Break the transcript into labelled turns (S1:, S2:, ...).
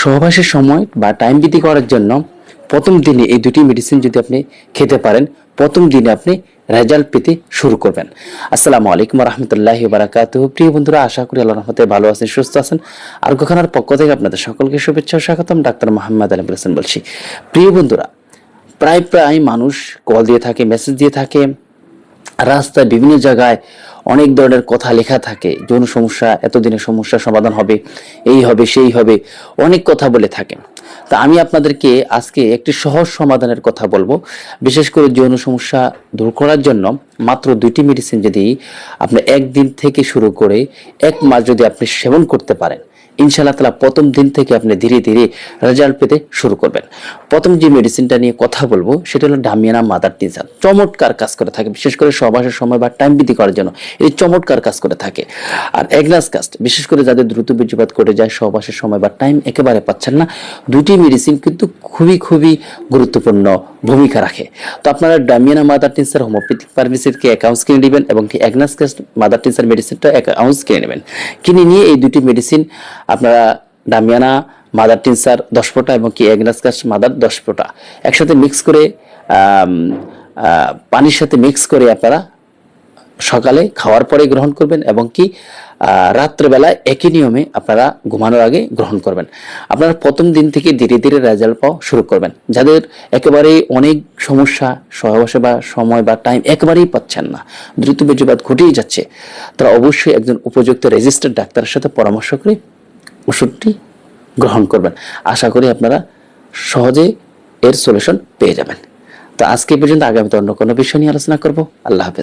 S1: সহবাসের সময় বা টাইম বৃদ্ধি করার জন্য প্রথম দিনে এই দুটি মেডিসিন যদি আপনি খেতে পারেন, প্রথম দিনে আপনি রেজাল্ট পেতে শুরু করবেন। আসসালামু আলাইকুম রহমতুল্লাহ বারাকাত প্রিয় বন্ধুরা, আশা করি আল্লাহ রহমতে ভালো আছেন, সুস্থ আছেন। আর কখনার পক্ষ থেকে আপনাদের সকলকে শুভেচ্ছা স্বাগতম, ডাক্তার মোহাম্মদ আলম হোসেন বলছি। প্রিয় বন্ধুরা, প্রায় প্রায় মানুষ কল দিয়ে থাকে মেসেজ দিয়ে থাকে রাস্তায় বিভিন্ন জায়গায় অনেক ধরনের কথা লেখা থাকে। যৌন সমস্যা, এতদিনের সমস্যা সমাধান হবে, এই হবে, সেই হবে, অনেক কথা বলে থাকেন তা আমি আপনাদেরকে আজকে একটি সহজ সমাধানের কথা বলব। বিশেষ করে যৌন সমস্যা দূর করার জন্য মাত্র দুইটি মেডিসিন যদি আপনি একদিন থেকে শুরু করে এক মাস যদি আপনি সেবন করতে পারেন, ইনশাআল্লাহ তালা প্রথম দিন থেকে আপনি ধীরে ধীরে রেজাল্ট পেতে শুরু করবেন। প্রথম যে মেডিসিনটা নিয়ে কথা বলব, সেটা হলো ডামিয়ানা মাদার টিনসার চমৎকার কাজ করে থাকে, বিশেষ করে সহবাসের সময় বা টাইম বৃদ্ধি করার জন্য এই চমৎকার কাজ করে থাকে। আর এগনাস কাস্ট বিশেষ করে যাদের দ্রুত বীর্যপাত করে যায়, সহবাসের সময় বা টাইম একেবারে পাচ্ছেন না দুটি মেডিসিন কিন্তু খুবই খুবই গুরুত্বপূর্ণ ভূমিকা রাখে। তো আপনারা ডামিয়ানা মাদার টিনসার হোমিওপ্যাথিক ফার্মেসিকে অ্যাকাউন্টস কিনে নেবেন এবং কি কাস্ট মাদার টিনসার মেডিসিনটা অ্যাকাউন্টস কিনে নেবেন। কিনে নিয়ে এই দুটি মেডিসিন আপনারা ডামিয়ানা মাদার টিনসার দশ ফোঁটা এবং কি কাস্ট মাদার দশ ফোঁটা। একসাথে মিক্স করে পানির সাথে মিক্স করে আপনারা সকালে খাওয়ার পরে গ্রহণ করবেন এবং কি আহ, রাত্রেবেলায় একই নিয়মে আপনারা ঘুমানোর আগে গ্রহণ করবেন। আপনারা প্রথম দিন থেকে ধীরে ধীরে রেজাল্ট পাওয়া শুরু করবেন। যাদের একেবারেই অনেক সমস্যা সহবাসে বা সময় বা টাইম একেবারেই পাচ্ছেন না দ্রুত বীর্যপাত ঘটেই যাচ্ছে তারা অবশ্যই একজন উপযুক্ত রেজিস্টার্ড ডাক্তারের সাথে পরামর্শ করে ওষুধটি গ্রহণ করবেন। আশা করি আপনারা সহজে এর সলিউশন পেয়ে যাবেন। তো আজকে পর্যন্ত আগামীতে অন্য কোনো বিষয় নিয়ে আলোচনা করব। আল্লাহ হাফেজ।